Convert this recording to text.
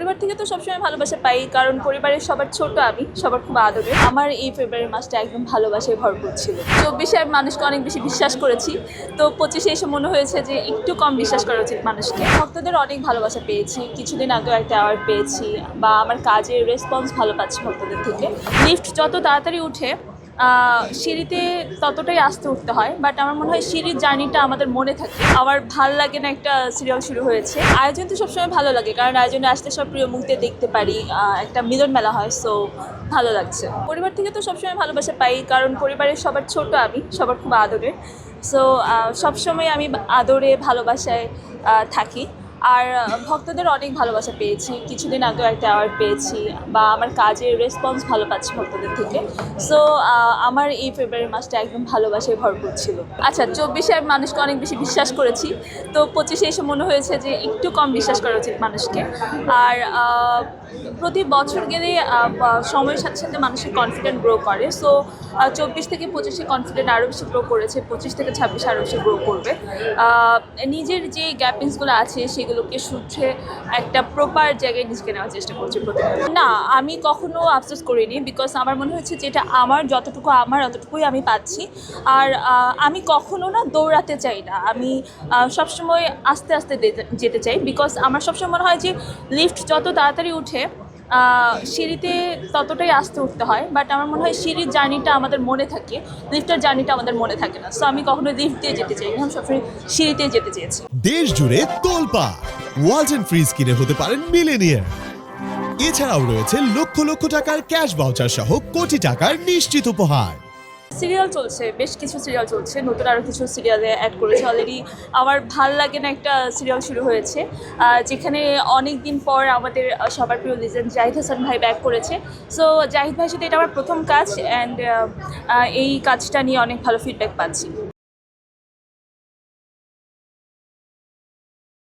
পরিবার থেকে তো সবসময় ভালোবাসা পাই, কারণ পরিবারের সবার ছোট আমি, সবার খুব আদরের। আমার এই ফেব্রুয়ারি মাসটা একদম ভালোবাসায় ভরপুর ছিল। চব্বিশে আমি মানুষকে অনেক বেশি বিশ্বাস করেছি। তো পঁচিশে এসে মনে হয়েছে যে একটু কম বিশ্বাস করা উচিত মানুষকে। ভক্তদের অনেক ভালোবাসা পেয়েছি। কিছুদিন আগেও একটা অ্যাওয়ার্ড পেয়েছি বা আমার কাজের রেসপন্স ভালো পাচ্ছি ভক্তদের থেকে। লিফট যত তাড়াতাড়ি উঠে সিঁড়িতে ততটাই আস্তে উঠতে হয় বাট আমার মনে হয় সিঁড়ির জার্নিটা আমাদের মনে থাকে। আবার ভালো লাগে না একটা সিরিয়াল শুরু হয়েছে। আয়োজন তো সবসময় ভালো লাগে, কারণ আয়োজনে আসতে সব প্রিয় মুহূর্তে দেখতে পারি একটা মিলন মেলা হয় সো ভালো লাগছে। পরিবার থেকে তো সবসময় ভালোবাসা পাই, কারণ পরিবারের সবার ছোট আমি, সবার খুব আদরের। সো সবসময় আমি আদরে, ভালোবাসায় থাকি। আর ভক্তদের অনেক ভালোবাসা পেয়েছি। কিছুদিন আগেও একটা অ্যাওয়ার্ড পেয়েছি বা আমার কাজের রেসপন্স ভালো পাচ্ছি ভক্তদের থেকে। সো আমার এই ফেব্রুয়ারি মাসটা একদম ভালোবাসায় ভরপুর ছিল। আচ্ছা চব্বিশে মানুষকে অনেক বেশি বিশ্বাস করেছি। তো পঁচিশে এসে মনে হয়েছে যে একটু কম বিশ্বাস করা উচিত মানুষকে। আর প্রতি বছর গেলে সময়ের সাথে সাথে মানুষের কনফিডেন্ট গ্রো করে। সো চব্বিশ থেকে পঁচিশে কনফিডেন্ট আরও বেশি গ্রো করেছে। পঁচিশ থেকে ছাব্বিশে আরও বেশি গ্রো করবে। নিজের যে গ্যাপিংসগুলো আছে সেগুলোকে শুধরে একটা প্রপার জায়গায় নিজেকে নেওয়ার চেষ্টা করছি না, আমি কখনো আফসোস করিনি বিকজ আমার মনে হচ্ছে যেটা আমার, যতটুকু আমার, অতটুকুই আমি পাচ্ছি। আর আমি কখনো না দৌড়াতে চাই না। আমি সবসময় আস্তে আস্তে যেতে- চাই বিকজ আমার সবসময় মনে হয় যে লিফট যত তাড়াতাড়ি উঠে সিঁড়িতে ততটাই আস্তে উঠতে হয়। বাট আমার মনে হয় সিঁড়ির জার্নিটা আমাদের মনে থাকে লিফটের জার্নিটা আমাদের মনে থাকে না। সো আমি কখনো লিফট দিয়ে যেতে চাই আমি সবসময় সিঁড়িতে যেতে চেয়েছি। দেশ জুড়ে তোলপা ওয়ালটন ফ্রিজ কিনে হতে পারেন মিলেনিয়ার এছাড়াও রয়েছে লক্ষ লক্ষ টাকার ক্যাশ বাউচার সহ কোটি টাকার নিশ্চিত উপহার। সিরিয়াল চলছে, বেশ কিছু সিরিয়াল চলছে। নতুন আরও কিছু সিরিয়ালে অ্যাড করেছে অলরেডি আমার ভালো লাগে না একটা সিরিয়াল শুরু হয়েছে। যেখানে অনেক দিন পর আমাদের সবার প্রিয় লিজেন্ড জাহিদ হাসান ভাই ব্যাক করেছে। সো জাহিদ ভাইয়ের সাথে এটা আমার প্রথম কাজ অ্যান্ড এই কাজটা নিয়ে অনেক ভালো ফিডব্যাক পাচ্ছি।